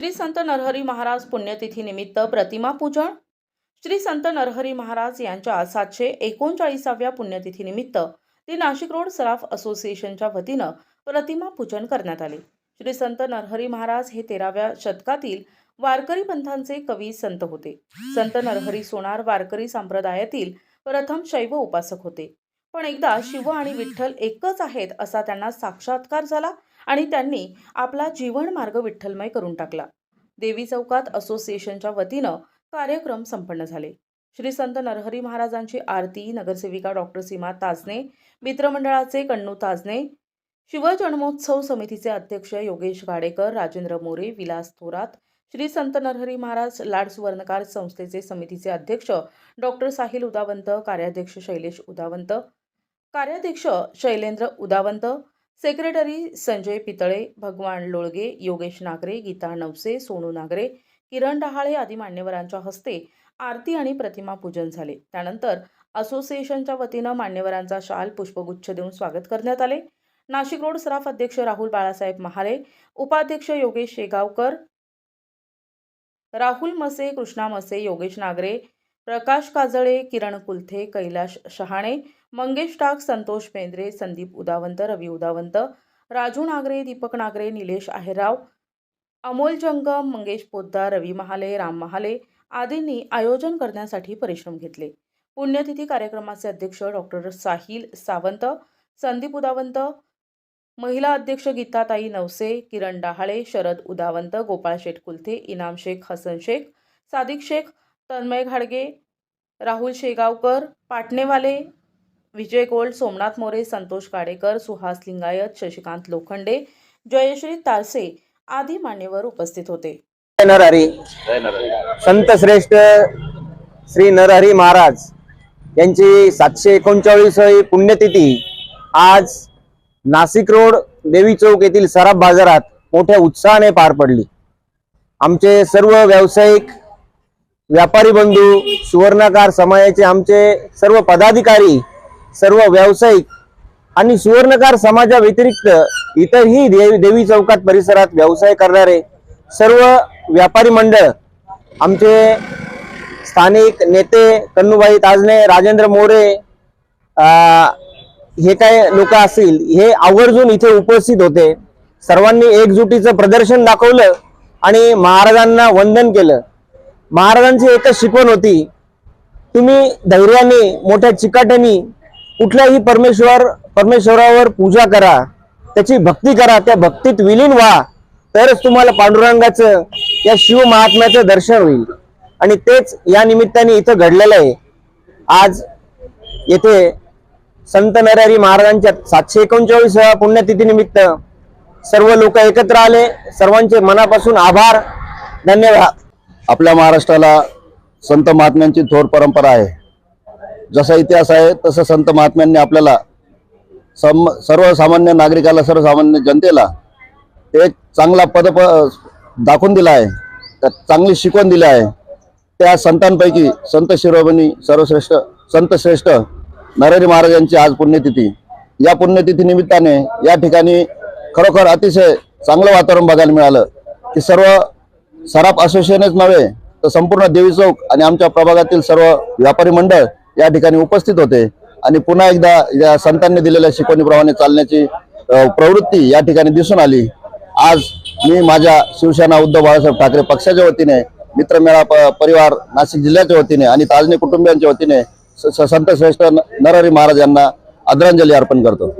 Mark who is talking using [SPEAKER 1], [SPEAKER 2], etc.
[SPEAKER 1] श्री संत नरहरी महाराज पुण्यतिथीनिमित्त प्रतिमा पूजन. श्री संत नरहरी महाराज यांच्या सातशे एकोणचाळीसाव्या पुण्यतिथीनिमित्त ते नाशिक रोड सराफ असोसिएशनच्या वतीनं प्रतिमा पूजन करण्यात आले. श्री संत नरहरी महाराज हे तेराव्या शतकातील वारकरी पंथांचे कवी संत होते. संत नरहरी सोनार वारकरी संप्रदायातील प्रथम शैव उपासक होते. पण एकदा शिव आणि विठ्ठल एकच आहेत असा त्यांना साक्षात्कार झाला आणि त्यांनी आपला जीवन मार्ग विठ्ठलमय करून टाकला. देवी चौकात असोसिएशनच्या वतीनं कार्यक्रम संपन्न झाले. श्री संत नरहरी महाराजांची आरती नगरसेविका डॉक्टर सीमा ताजने मित्रमंडळाचे कण्णू ताजने शिवजन्मोत्सव समितीचे अध्यक्ष योगेश गाडेकर राजेंद्र मोरे विलास थोरात श्री संत नरहरी महाराज लाड सुवर्णकार संस्थेचे समितीचे अध्यक्ष डॉक्टर साहिल उदावंत कार्याध्यक्ष शैलेश उदावंत कार्याध्यक्ष शैलेंद्र उदावंत सेक्रेटरी संजय पितळे भगवान लोळगे योगेश नागरे गीता नवसे सोनू नागरे किरण डहाळे आदी मान्यवरांच्या हस्ते आरती आणि प्रतिमा पूजन झाले. त्यानंतर असोसिएशनच्या वतीनं मान्यवरांचा शाल पुष्पगुच्छ देऊन स्वागत करण्यात आले. नाशिक रोड सराफ अध्यक्ष राहुल बाळासाहेब महाले उपाध्यक्ष योगेश शेगावकर राहुल मसे कृष्णा मसे योगेश नागरे प्रकाश काजळे किरण कुलथे कैलाश शहाणे मंगेश टाक संतोष पेंद्रे संदीप उदावंत रवी उदावंत राजू नागरे दीपक नागरे निलेश आहेराव अमोल जंगम मंगेश पोद्दार रवी महाले राम महाले आदींनी आयोजन करण्यासाठी परिश्रम घेतले. पुण्यतिथी कार्यक्रमाचे अध्यक्ष डॉक्टर साहिल सावंत संदीप उदावंत महिला अध्यक्ष गीताताई नवसे किरण डहाळे शरद उदावंत गोपाळ शेठ कुलथे इनाम शेख हसन शेख सादिक शेख तन्मय घाडगे राहुल शेगावकर पाटणेवाले विजय गोल्ड सोमनाथ मोरे संतोष काडेकर सुहास लिंगायत शशिकांत लोखंडे जयश्री तारसे आदी मान्यवर उपस्थित होते.
[SPEAKER 2] नरहरी. संत श्रेष्ठ श्री नरहरी महाराज यांची सातशे एकोणचाळीसावी पुण्यतिथी आज नाशिक रोड देवी चौक येथील सराफ बाजारात मोठ्या उत्साहाने पार पडली. आमचे सर्व व्यावसायिक व्यापारी बंधू सुवर्णकार समाजाचे आमचे सर्व पदाधिकारी सर्व व्यावसायिक आणि सुवर्णकार समाजा व्यतिरिक्त इतरही देवी देवी चौकात परिसरात व्यवसाय करणारे सर्व व्यापारी मंडळ आमचे स्थानिक नेते कन्नूबाई ताजने राजेंद्र मोरे हे काय लोक असतील हे आवर्जून इथे उपस्थित होते. सर्वांनी एकजुटीचं प्रदर्शन दाखवलं आणि महाराजांना वंदन केलं. महाराजांची एकच शिकवण होती तुम्ही धैर्याने मोठ्या चिकाट्याने कुठल्याही परमेश्वर परमेश्वरावर पूजा करा त्याची भक्ती करा त्या भक्तीत विलीन व्हा तरच तुम्हाला पांडुरंगाचं या शिव महात्म्याचं दर्शन होईल. आणि तेच या निमित्ताने इथं घडलेलं आहे. आज येथे संत नरहरी महाराजांच्या सातशे एकोणचाळीस पुण्यतिथीनिमित्त सर्व लोक एकत्र आले. सर्वांचे मनापासून आभार. धन्यवाद.
[SPEAKER 3] आपल्या महाराष्ट्राला संत महात्म्यांची थोर परंपरा आहे. जसा इतिहास आहे तसं संत महात्म्यांनी आपल्याला सम सर्वसामान्य नागरिकाला सर्वसामान्य जनतेला एक चांगला पद दाखवून दिला आहे. त्यात चांगली शिकवण दिली आहे. त्या संतांपैकी संत शिरोमणी सर्वश्रेष्ठ संत श्रेष्ठ नरहरी महाराजांची आज पुण्यतिथी. या पुण्यतिथी निमित्ताने या ठिकाणी खरोखर अतिशय चांगलं वातावरण बघायला मिळालं. की सर्व सराफ असोसिएशनच नव्हे तर संपूर्ण देवी चौक आणि आमच्या प्रभागातील सर्व व्यापारी मंडळ या ठिकाणी उपस्थित होते. आणि पुन्हा एकदा या संतांनी दिलेल्या शिकवणीप्रमाणे चालण्याची प्रवृत्ती या ठिकाणी दिसून आली. आज मी माझ्या शिवसेना उद्धव बाळासाहेब ठाकरे पक्षाच्या वतीने मित्रमेळा प- परिवार नाशिक जिल्ह्याच्या वतीने आणि ताजने कुटुंबियांच्या वतीने संत श्रेष्ठ नरहरी महाराज यांना आदरांजली अर्पण करतो.